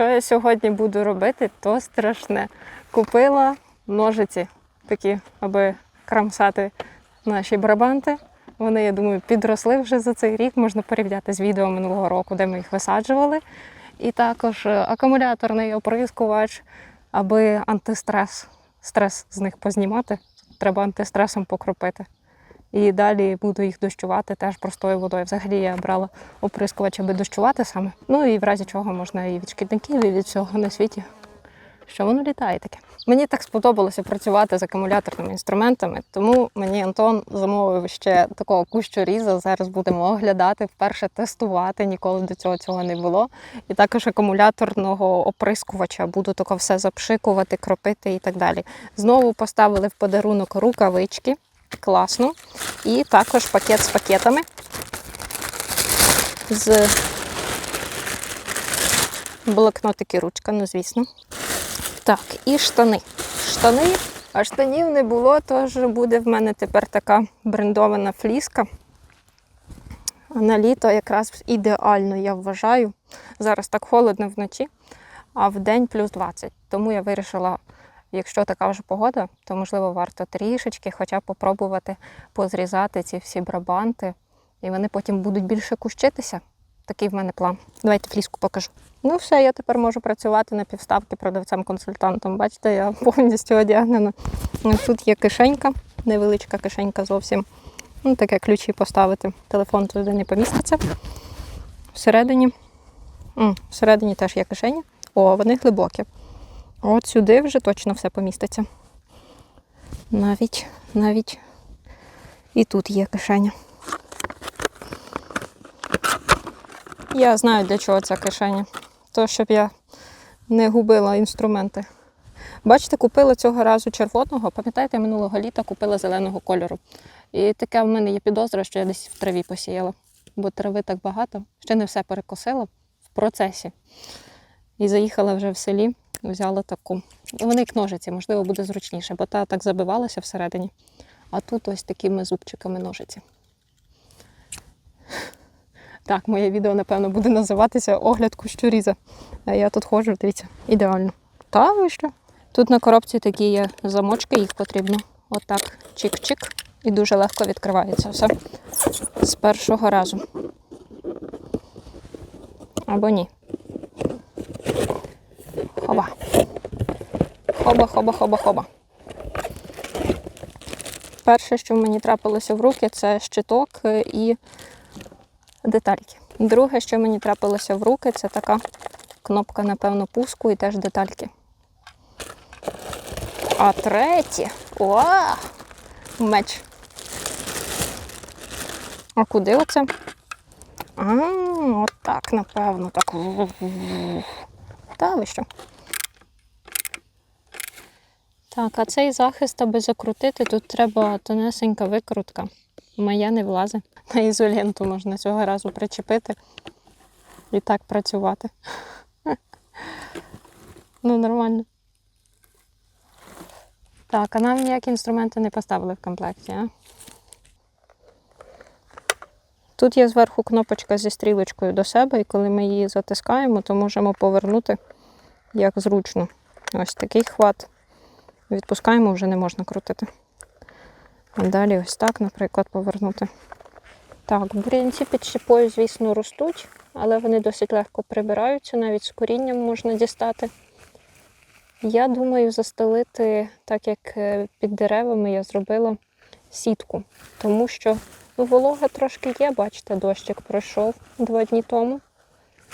Що я сьогодні буду робити, то страшне. Купила ножиці такі, аби крамсати наші барабанти. Вони, я думаю, підросли вже за цей рік. Можна порівняти з відео минулого року, де ми їх висаджували. І також е, акумуляторний оприскувач, аби антистрес, стрес з них познімати. Треба антистресом покропити. І далі буду їх дощувати теж простою водою. Взагалі я брала оприскувач, аби дощувати саме. Ну і в разі чого можна і від шкідників, і від всього на світі. Що воно літає таке. Мені так сподобалося працювати з акумуляторними інструментами, тому мені Антон замовив ще такого кущоріза. Зараз будемо оглядати, вперше тестувати. Ніколи до цього цього не було. І також акумуляторного оприскувача буду тако все запшикувати, кропити і так далі. Знову поставили в подарунок рукавички. Класно. І також пакет з пакетами. З блокнотики ручка, ну звісно. Так, і штани. Штани, а штанів не було, тож буде в мене тепер така брендована фліска. На літо якраз ідеально, я вважаю. Зараз так холодно вночі, а в день плюс 20. Тому я вирішила, якщо така вже погода, то можливо варто трішечки хоча б попробувати позрізати ці всі брабанти, і вони потім будуть більше кущитися. Такий в мене план. Давайте фліску покажу. Ну все, я тепер можу працювати на півставки продавцем-консультантом. Бачите, я повністю одягнена. Тут є кишенька, невеличка кишенька зовсім. Ну, таке ключі поставити. Телефон туди не поміститься. Всередині. Всередині теж є кишені. О, вони глибокі. От сюди вже точно все поміститься. Навіть, навіть і тут є кишеня. Я знаю, для чого ця кишеня. То, щоб я не губила інструменти. Бачите, купила цього разу червоного, пам'ятаєте, минулого літа купила зеленого кольору. І таке в мене є підозра, що я десь в траві посіяла. Бо трави так багато, ще не все перекосила в процесі. І заїхала вже в селі, взяла таку. Вони як ножиці, можливо, буде зручніше, бо та так забивалася всередині. А тут ось такими зубчиками ножиці. Так, моє відео, напевно, буде називатися Огляд кущуріза. А я тут ходжу, дивіться, ідеально. Та ви що? Тут на коробці такі є замочки, їх потрібно отак чик-чик. І дуже легко відкривається все з першого разу. Або ні. Хоба. Хоба, хоба, хоба, хоба. Перше, що мені трапилося в руки, це щиток е, і детальки. Друге, що мені трапилося в руки, це така кнопка, напевно, пуску і теж детальки. А третє. О! Меч. А куди оце? А, отак, напевно, так. Та ви що? Так, а цей захист, аби закрутити, тут треба тонесенька викрутка. Моя не влазить. На ізоленту можна цього разу причепити і так працювати. Ну, нормально. Так, а нам ніякі інструменти не поставили в комплекті, а? Тут є зверху кнопочка зі стрілочкою до себе, і коли ми її затискаємо, то можемо повернути як зручно. Ось такий хват. Відпускаємо, вже не можна крутити. А далі ось так, наприклад, повернути. Так, бурянці під щепою, звісно, ростуть, але вони досить легко прибираються, навіть з корінням можна дістати. Я думаю застелити, так як е, під деревами я зробила сітку, тому що ну, волога трошки є, бачите, дощик пройшов два дні тому.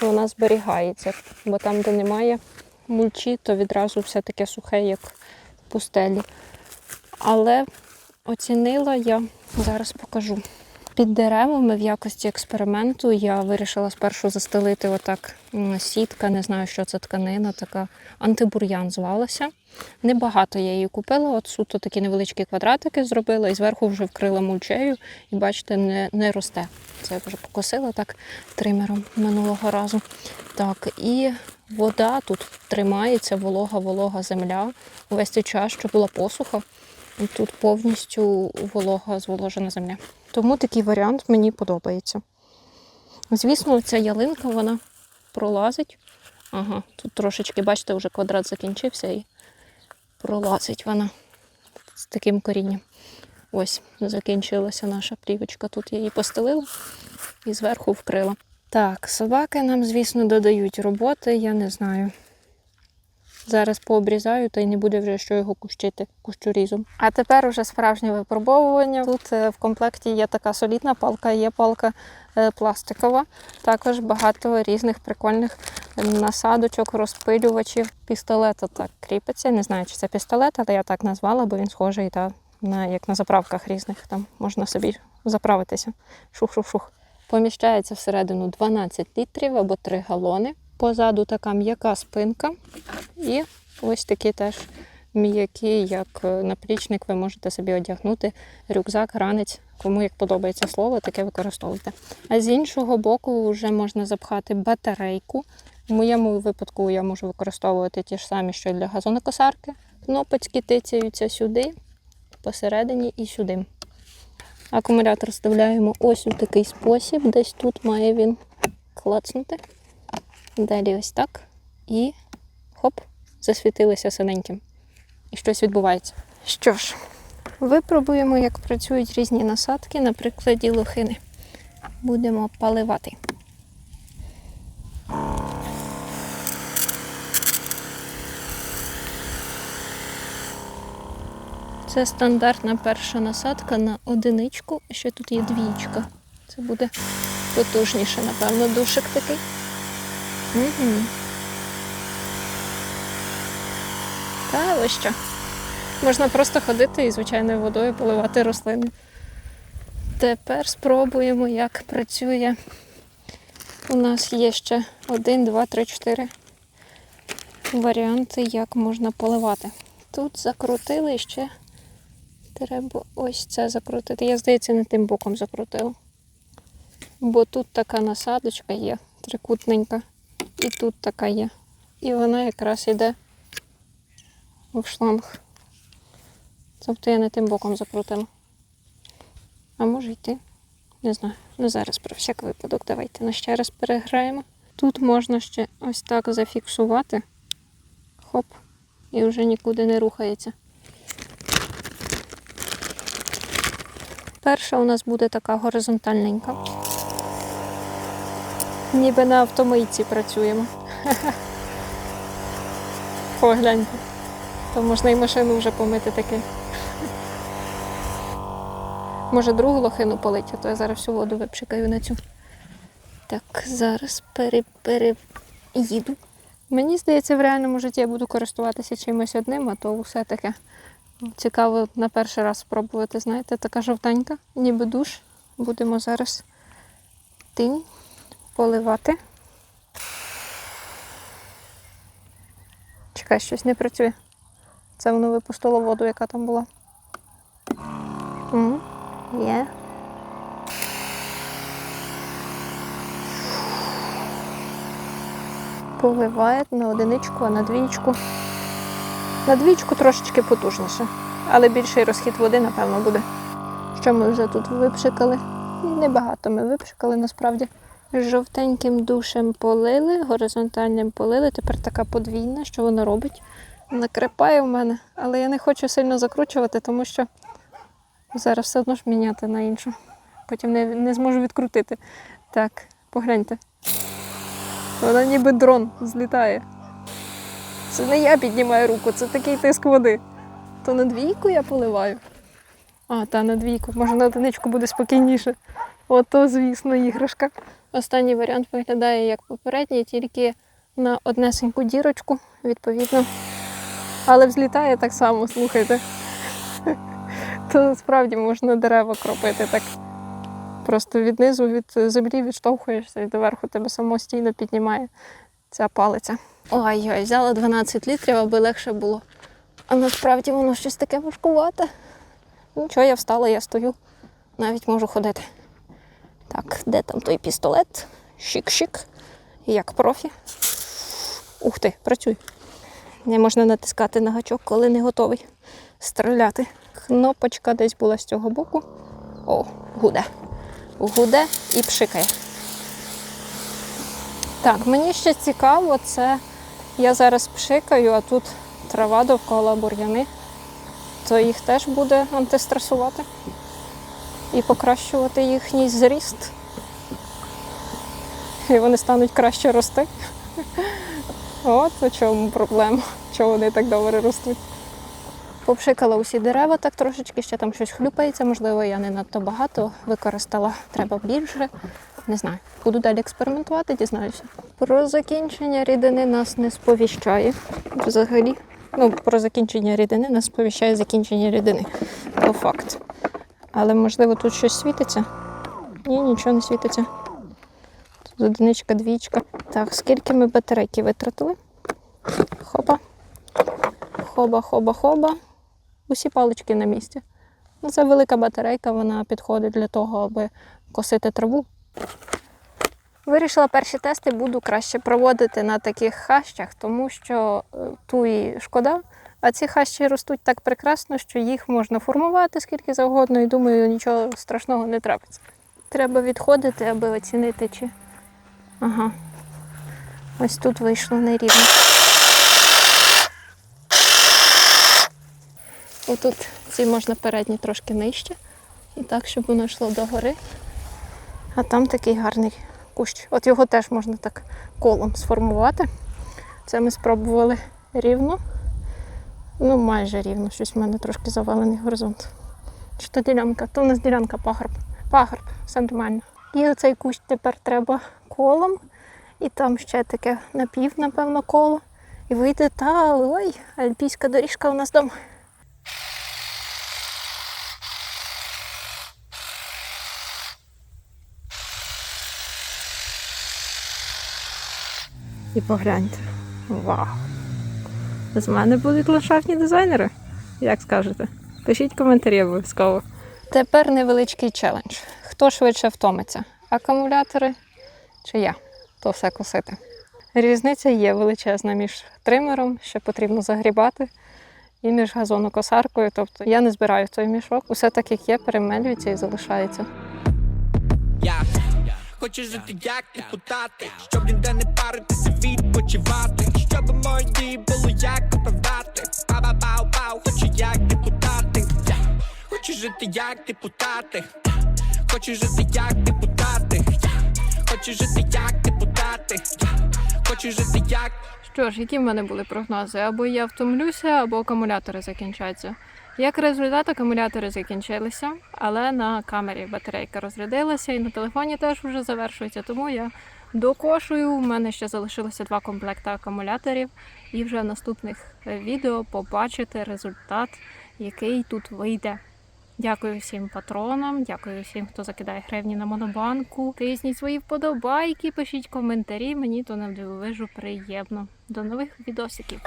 Вона зберігається, бо там, де немає мульчі, то відразу все таке сухе, як в пустелі. Але оцінила я, зараз покажу. Під деревами в якості експерименту я вирішила спершу застелити отак сітка, не знаю, що це тканина, така антибур'ян звалася. Небагато я її купила, от суто такі невеличкі квадратики зробила і зверху вже вкрила мульчею. І бачите, не, не росте. Це я вже покосила так тримером минулого разу. Так, і вода тут тримається, волога, волога земля. Увесь цей час, що була посуха, тут повністю волога зволожена земля. Тому такий варіант мені подобається. Звісно, ця ялинка вона пролазить, Ага, тут трошечки, бачите, вже квадрат закінчився і пролазить вона з таким корінням. Ось, закінчилася наша плівочка. Тут я її постелила і зверху вкрила. Так, собаки нам, звісно, додають роботи, я не знаю. Зараз пообрізаю, та й не буде вже що його кущити кущорізом. А тепер уже справжнє випробовування. Тут е, в комплекті є така солідна палка, є палка е, пластикова. Також багато різних прикольних насадочок, розпилювачів. Пістолет так кріпиться. Не знаю, чи це пістолет, але я так назвала, бо він схожий та, на, як на заправках різних. Там можна собі заправитися. Шух-шух-шух. Поміщається всередину 12 літрів або 3 галони. Позаду така м'яка спинка. І ось такі теж м'які, як е, наплічник, ви можете собі одягнути рюкзак, ранець, кому як подобається слово, таке використовуйте. А з іншого боку вже можна запхати батарейку. В моєму випадку я можу використовувати ті ж самі, що й для газонокосарки. Кнопочки тицяються сюди, посередині і сюди. Акумулятор вставляємо ось у такий спосіб. Десь тут має він клацнути. Далі ось так. І хоп, засвітилися синеньким. І щось відбувається. Що ж, випробуємо, як працюють різні насадки на прикладі лохини. Будемо паливати. Це стандартна перша насадка на одиничку, ще тут є двічка. Це буде потужніше, напевно, душик такий. Угу. Та ви що? Можна просто ходити і звичайною водою поливати рослини. Тепер спробуємо, як працює. У нас є ще один, два, три, чотири варіанти, як можна поливати. Тут закрутили ще треба ось це закрутити. Я, здається, не тим боком закрутила. Бо тут така насадочка є, трикутненька, і тут така є. І вона якраз йде в шланг. Тобто я не тим боком закрутила. А може йти? Не знаю. Ну зараз про всяк випадок. Давайте ну, ще раз переграємо. Тут можна ще ось так зафіксувати. Хоп. І вже нікуди не рухається. Перша у нас буде така горизонтальненька. Ніби на автомийці працюємо. Погляньте. То можна і машину вже помити таке. Може другу лохину полить, а то я зараз всю воду випшикаю на цю. Так, зараз пере, переїду. Мені здається, в реальному житті я буду користуватися чимось одним, а то все таке цікаво на перший раз спробувати. Знаєте, така жовтенька, ніби душ. Будемо зараз тим поливати. Чекай, щось не працює. Це воно випустило воду, яка там була. Угу. Є. Поливає на одиничку, а на двічку. На двічку трошечки потужніше, але більший розхід води, напевно, буде. Що ми вже тут випшикали? Небагато ми випшикали насправді. Жовтеньким душем полили, горизонтальним полили. Тепер така подвійна, що вона робить. Накрипає в мене, але я не хочу сильно закручувати, тому що зараз все одно ж міняти на іншу. Потім не, не зможу відкрутити. Так, погляньте. Вона ніби дрон злітає. Це не я піднімаю руку, це такий тиск води. То на двійку я поливаю. А, та на двійку. Може на одиничку буде спокійніше. Ото, звісно, іграшка. Останній варіант виглядає як попередній, тільки на однесеньку дірочку, відповідно. Але взлітає так само, слухайте. То справді можна дерева кропити так. Просто віднизу від землі відштовхуєшся і доверху тебе самостійно піднімає ця палиця. Ой-ой, взяла 12 літрів, аби легше було. А насправді воно щось таке важкувате. Нічого, я встала, я стою, навіть можу ходити. Так, де там той пістолет? Шик-шик. Як профі. Ух ти, працюй. Не можна натискати на гачок, коли не готовий стріляти. Кнопочка десь була з цього боку. О, гуде. Гуде і пшикає. Так, мені ще цікаво, це я зараз пшикаю, а тут трава довкола бур'яни, то їх теж буде антистресувати і покращувати їхній зріст. І вони стануть краще рости. От у чому проблема, чого вони так добре ростуть. Попшикала усі дерева, так трошечки ще там щось хлюпається. Можливо, я не надто багато використала, треба більше. Не знаю. Буду далі експериментувати, дізнаюся. Про закінчення рідини нас не сповіщає взагалі. Ну, про закінчення рідини нас сповіщає закінчення рідини. То факт. Але можливо тут щось світиться? Ні, нічого не світиться. Тут одиничка, двічка. Так, скільки ми батарейки витратили? Хопа. Хоба, хоба, хоба. Усі палички на місці. Ну, це велика батарейка, вона підходить для того, аби косити траву. Вирішила перші тести буду краще проводити на таких хащах, тому що е, туї шкода, а ці хащі ростуть так прекрасно, що їх можна формувати скільки завгодно, і думаю, нічого страшного не трапиться. Треба відходити, аби оцінити, чи. Ага. Ось тут вийшло нерівно. Отут ці можна передні трошки нижче. І так, щоб воно йшло догори. А там такий гарний кущ. От його теж можна так колом сформувати. Це ми спробували рівно. Ну, майже рівно. Щось в мене трошки завалений горизонт. Чи то ділянка? То у нас ділянка пагорб. Пагорб, все нормально. І оцей кущ тепер треба колом. І там ще таке напів, напевно, коло. І вийде та ой, альпійська доріжка у нас дома. І погляньте. Вау! З мене будуть ландшафтні дизайнери. Як скажете? Пишіть коментарі обов'язково. Тепер невеличкий челендж. Хто швидше втомиться? Акумулятори чи я? То все косити. Різниця є величезна між тримером, що потрібно загрібати, і між газонокосаркою. Тобто я не збираю той мішок. Усе так, як є, перемелюється і залишається. Хочу жити як депутати, щоб ніде не паритися, відпочивати, щоб мої дії було як оправдати. Бау-бау-бау, хочу як депутати. Хочу жити як депутати. Хочу жити як депутати. Хочу жити як депутати. Хочу жити як Що ж, які в мене були прогнози? Або я втомлюся, або акумулятори закінчаться. Як результат, акумулятори закінчилися, але на камері батарейка розрядилася і на телефоні теж вже завершується. Тому я докошую. У мене ще залишилося два комплекти акумуляторів, і вже в наступних відео побачите результат, який тут вийде. Дякую всім патронам, дякую всім, хто закидає гривні на монобанку. Тисніть свої вподобайки, пишіть коментарі. Мені то навдивовижу приємно. До нових відосиків.